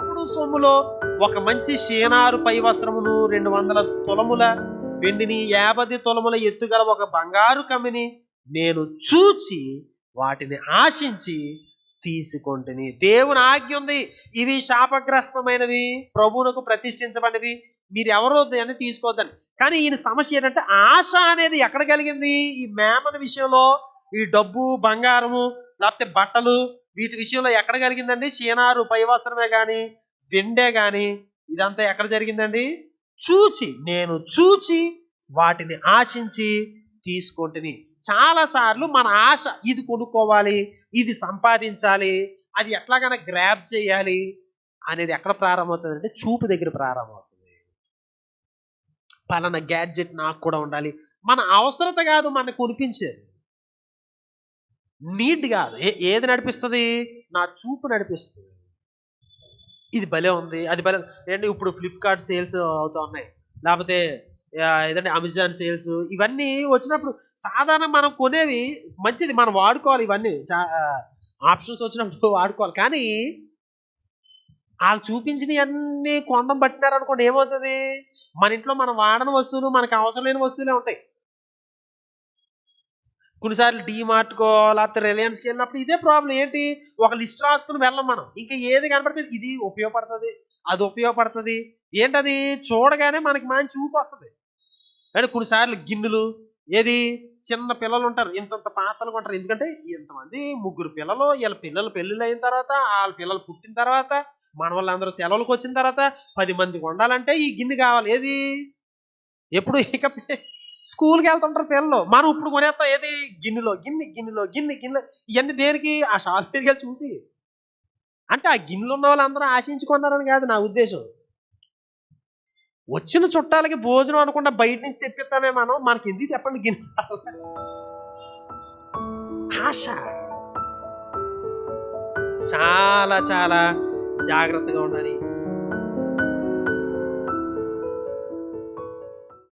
ఇప్పుడు సొమ్ములో ఒక మంచి షీనారు పై వస్త్రమును రెండు వందల తులముల వెండిని యాభై తులముల ఎత్తుగల ఒక బంగారు కమ్మిని నేను చూచి వాటిని ఆశించి తీసుకొంటిని. దేవుని ఆజ్ఞ ఉంది ఇవి శాపగ్రస్తమైనవి ప్రభువునకు ప్రతిష్ఠించబడినవి మీరు ఎవరో దాన్ని తీసుకోవద్దని. కానీ ఈయన సమస్య ఏంటంటే ఆశ అనేది ఎక్కడ కలిగింది? ఈ మేమన విషయంలో ఈ డబ్బు బంగారము లేకపోతే బట్టలు వీటి విషయంలో ఎక్కడ కలిగిందండి? షీనారు పై వస్త్రమే కానీ వెండే కానీ ఇదంతా ఎక్కడ జరిగిందండి? చూచి నేను చూచి వాటిని ఆశించి తీసుకుంటుని. చాలా సార్లు మన ఆశ ఇది కొనుక్కోవాలి ఇది సంపాదించాలి అది ఎట్లాగైనా గ్రాప్ చేయాలి అనేది ఎక్కడ ప్రారంభమవుతుంది అంటే చూపు దగ్గర ప్రారంభమవుతుంది. పలానా గ్యాడ్జెట్ నాకు కూడా ఉండాలి. మన అవసరత కాదు మనకు కొనిపించేది నీడ్ కాదు. ఏ- ఏది నడిపిస్తుంది? నా చూపు నడిపిస్తుంది. ఇది భలే ఉంది. అది భలే ఏంటంటే ఇప్పుడు ఫ్లిప్కార్ట్ సేల్స్ అవుతా ఉన్నాయి. లేకపోతే ఏదంటే అమెజాన్ సేల్స్ ఇవన్నీ వచ్చినప్పుడు సాధారణ మనం కొనేవి మంచిది. మనం వాడుకోవాలి ఇవన్నీ. ఆప్షన్స్ వచ్చినప్పుడు వాడుకోవాలి. కానీ వాళ్ళు చూపించినవి అన్ని కొండం పట్టినారనుకోండి ఏమవుతుంది? మన ఇంట్లో మనం వాడని వస్తువులు మనకు అవసరం లేని వస్తువులే ఉంటాయి. కొన్నిసార్లు డీమార్ట్కో లేకపోతే రిలయన్స్కి వెళ్ళినప్పుడు ఇదే ప్రాబ్లం ఏంటి? ఒక లిస్ట్ రాసుకుని వెళ్ళం మనం. ఇంకా ఏది కనపడుతుంది ఇది ఉపయోగపడుతుంది అది ఉపయోగపడుతుంది. ఏంటది? చూడగానే మనకి మంచి ఊపు వస్తుంది. అంటే కొన్నిసార్లు గిన్నెలు ఏది? చిన్న పిల్లలు ఉంటారు ఇంతంత పాత్రలు ఉంటారు ఎందుకంటే ఇంతమంది ముగ్గురు పిల్లలు వీళ్ళ పిల్లలు పెళ్ళిళ్ళు అయిన తర్వాత వాళ్ళ పిల్లలు పుట్టిన తర్వాత మన వాళ్ళందరూ సెలవులకు వచ్చిన తర్వాత పది మందికి ఉండాలంటే ఈ గిన్నె కావాలి. ఏది? ఎప్పుడు ఇక స్కూల్కి వెళ్తుంటారు పిల్లలు. మనం ఇప్పుడు కొనేస్తాం ఏది? గిన్నెలో. గిన్నె గిన్నెలో గిన్నె గిన్నె. ఇవన్నీ దేనికి? ఆ షాప్ దగ్గర వెళ్ళి చూసి. అంటే ఆ గిన్నెలు ఉన్న వాళ్ళందరూ ఆశించుకున్నారని కాదు నా ఉద్దేశం. వచ్చిన చుట్టాలకి భోజనం అనుకుండా బయట నుంచి తెప్పిస్తామే మనం. మనకి ఎందుకు చెప్పండి గిన్నె అసలు? ఆశ. చాలా చాలా జాగ్రత్తగా ఉండాలి.